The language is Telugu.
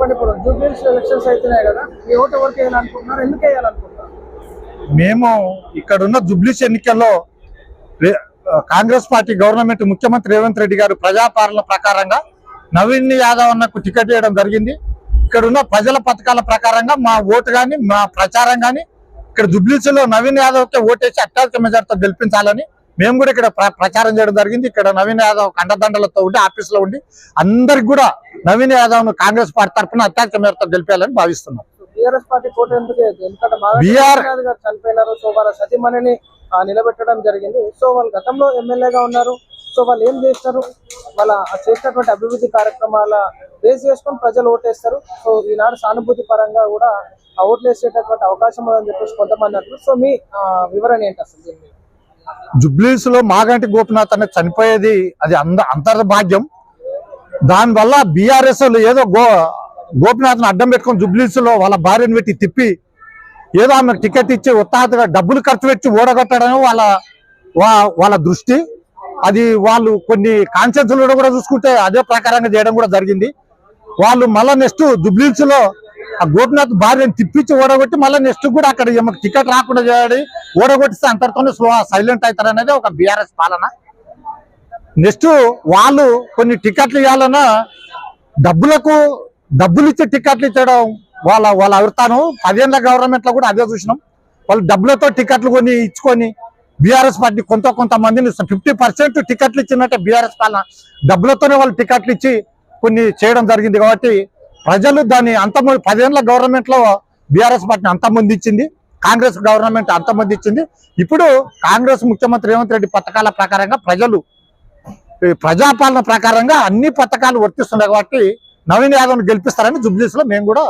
చెప్పండి ఇప్పుడు. జూబ్లీస్ ఎలక్షన్స్ అవుతున్నాయి కదా మీ ఓటు ఎవరికి వేయాలనుకుంటున్నారు? ఎందుకు వేయాలనుకుంటున్నారు? మేము ఇక్కడ ఉన్న ఎన్నికల్లో కాంగ్రెస్ పార్టీ గవర్నమెంట్ ముఖ్యమంత్రి రేవంత్ రెడ్డి గారు ప్రజాపాలన ప్రకారంగా నవీన్ యాదవ్ అన్నకు టికెట్ వేయడం జరిగింది. ఇక్కడ ఉన్న ప్రజల పథకాల ప్రకారంగా మా ఓటు కానీ మా ప్రచారం కానీ ఇక్కడ జుబ్లీస్లో నవీన్ యాదవ్కే ఓటేసి అత్యధిక మెజార్టీతో గెలిపించాలని మేము కూడా ఇక్కడ ప్ర- ప్రచారం చేయడం జరిగింది. ఇక్కడ నవీన్ యాదవ్ కండదండలతో ఉండి ఆఫీస్లో ఉండి అందరికి కూడా నవీన్ యాదవ్ను కాంగ్రెస్ పార్టీ తరఫున అత్యధిక మేరతో గెలిపేయాలని భావిస్తున్నాం. చనిపోయినారు. సో వాళ్ళ సతీమణిని నిలబెట్టడం జరిగింది. సో వాళ్ళు గతంలో ఎమ్మెల్యేగా ఉన్నారు. సో వాళ్ళు ఏం చేస్తారు? వాళ్ళ చేసినటువంటి అభివృద్ధి కార్యక్రమాల బేస్ చేసుకొని ప్రజలు ఓటేస్తారు. సో ఈనాడు సానుభూతి పరంగా కూడా ఆ ఓట్లు వేసేటటువంటి అవకాశం ఉందని చెప్పేసి కొంతమంది అంటారు సో మీ వివరణ ఏంటి అసలు దీని జుబ్లీస్లో మాగంటి గోపినాథ్ అనేది చనిపోయేది అది అంద అంతర్భాగ్యం. దానివల్ల బీఆర్ఎస్ ఏదో గో గోపినాథ్ని అడ్డం పెట్టుకొని జుబ్లీస్లో వాళ్ళ భార్యను పెట్టి తిప్పి ఏదో ఆమె టికెట్ ఇచ్చి ఉత్తాహతగా డబ్బులు ఖర్చు పెట్టి ఓడగొట్టడం వాళ్ళ వా- వాళ్ళ దృష్టి. అది వాళ్ళు కొన్ని కాన్షియన్స్లో కూడా చూసుకుంటే అదే ప్రకారంగా చేయడం కూడా జరిగింది. వాళ్ళు మళ్ళా నెక్స్ట్ జుబ్లీస్లో ఆ గోపినాథ్ భార్యను తిప్పించి ఓడగొట్టి మళ్ళీ నెక్స్ట్ కూడా అక్కడ టికెట్ రాకుండా చేయడం ఓడగొట్టిస్తే అంతటితోనే స్లో సైలెంట్ అవుతారు అనేది ఒక బీఆర్ఎస్ పాలన. నెక్స్ట్ వాళ్ళు కొన్ని టికెట్లు ఇవ్వాలన్నా డబ్బులకు డబ్బులు ఇచ్చి టికెట్లు ఇచ్చడం వాళ్ళ వాళ్ళ అభిప్రాయం పదేళ్ళ గవర్నమెంట్లో కూడా అదే చూసినాం. వాళ్ళు డబ్బులతో టికెట్లు కొని ఇచ్చుకొని బీఆర్ఎస్ పార్టీ కొంత కొంతమందిని ఫిఫ్టీ పర్సెంట్ టికెట్లు ఇచ్చినట్టే బీఆర్ఎస్ పాలన. డబ్బులతోనే వాళ్ళు టికెట్లు ఇచ్చి కొన్ని చేయడం జరిగింది కాబట్టి ప్రజలు దాన్ని అంతమంది పదేళ్ళ గవర్నమెంట్లో బీఆర్ఎస్ పార్టీని అంతమంది ఇచ్చింది కాంగ్రెస్ గవర్నమెంట్ అంతమంది ఇచ్చింది. ఇప్పుడు కాంగ్రెస్ ముఖ్యమంత్రి రేవంత్ రెడ్డి పథకాల ప్రకారంగా ప్రజలు ఈ ప్రజాపాలన ప్రకారంగా అన్ని పథకాలు వర్తిస్తున్నాయి కాబట్టి నవీన్ యాదవ్ను గెలిపిస్తారని జుబ్లీస్లో మేము కూడా